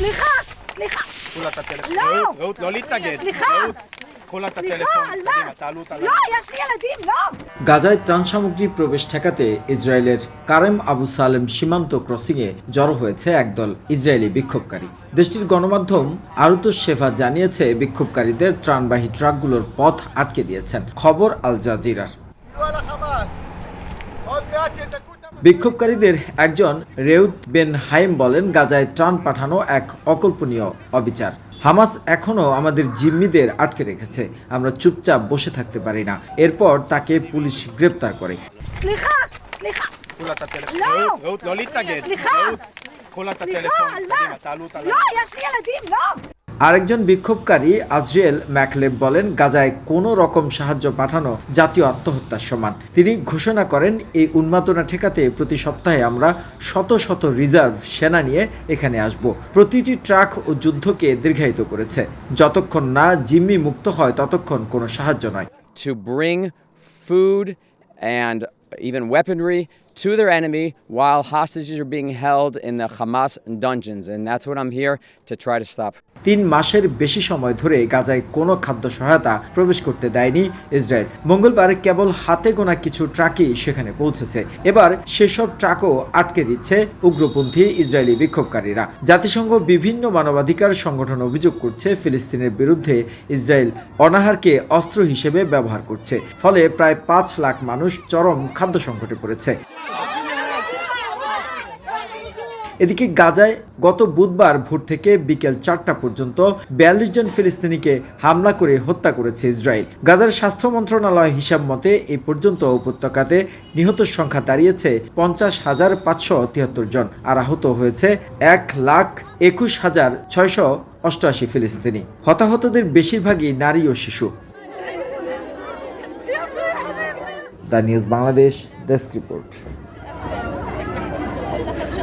סליחה, סליחה, קחו לה את הטלפון. לא. רעות, רעות, לא להתנגד. סליחה. רעות, קחו לה את הטלפון. סליחה, על מה? קדימה, תעלו אותה. לא, יש לי ילדים, לא! গাজায় ত্রাণ সামগ্রী প্রবেশ ঠেকাতে ইসরায়েলের কারেম আবু সালেম সীমান্ত ক্রসিংয়ে জড়ো হয়েছে একদল ইসরায়েলি বিক্ষোভকারী দেশটির গণমাধ্যম আরুতুস শেফা জানিয়েছে বিক্ষোভকারীদের ত্রাণবাহী ট্রাকগুলোর পথ আটকে দিয়েছেন খবর আল জাজিরার বিক্ষোভকারীদের একজন রেউত বেন হাইম বলেন গাজায় ত্রাণ পাঠানো এক অকল্পনীয় অবিচার হামাস এখনও আমাদের জিম্মিদের আটকে রেখেছে আমরা চুপচাপ বসে থাকতে পারি না এরপর তাকে পুলিশ গ্রেপ্তার করে סליחה, סליחה, קחו לה את הטלפון. לא. רעות, רעות, לא להתנגד. סליחה. רעות, קחו לה את סליחה, הטלפון. על קדימה, מה? תעלו אותה. לא, יש לי ילדים, לא! আরেকজন বিক্ষোভকারী আজরিয়েল ম্যাকলেব বলেন, গাজায় কোনো রকম সাহায্য পাঠানো জাতীয় আত্মহত্যার সমান তিনি ঘোষণা করেন, এই উন্মাদনা ঠেকাতে প্রতি সপ্তাহে আমরা শত শত রিজার্ভ সেনা নিয়ে এখানে আসব প্রতিটি ট্রাক ও যুদ্ধকে দীর্ঘায়িত করেছে যতক্ষণ না জিম্মি মুক্ত হয়, ততক্ষণ কোনো সাহায্য নয় to bring food and even weaponry to their enemy while hostages are being held in the Hamas dungeons. And that's what I'm here to try to stop. তিন মাসের বেশি সময় ধরে গাজায় কোনো খাদ্য সহায়তা প্রবেশ করতে দেয়নি ইসরায়েল। মঙ্গলবার কেবল হাতে গোনা কিছু ট্রাকই সেখানে পৌঁছেছে। এবার সেসব ট্রাকও আটকে দিচ্ছে উগ্রপন্থী ইসরায়েলি বিক্ষোভকারীরা। জাতিসংঘ বিভিন্ন মানবাধিকার সংগঠন অভিযোগ করছে, ফিলিস্তিনের বিরুদ্ধে ইসরায়েল অনাহারকে অস্ত্র হিসেবে ব্যবহার করছে। ফলে প্রায় পাঁচ লাখ মানুষ চরম খাদ্য সংকটে পড়েছে। এদিকে গাজায় গত বুধবার ভোর থেকে বিকেল চারটা পর্যন্ত বিয়াল্লিশ জন ফিলিস্তিনিকে হামলা করে হত্যা করেছে ইসরায়েল। গাজার স্বাস্থ্য মন্ত্রণালয় হিসাব মতে এই পর্যন্ত উপত্যকাতে নিহতের সংখ্যা দাঁড়িয়েছে পঞ্চাশ হাজার পাঁচশো তিয়াত্তর জন আর আহত হয়েছে এক লাখ একুশ হাজার ছয়শো অষ্টআশি ফিলিস্তিনি। হতাহতদের বেশিরভাগই নারী ও শিশু। The news Bangladesh desk report.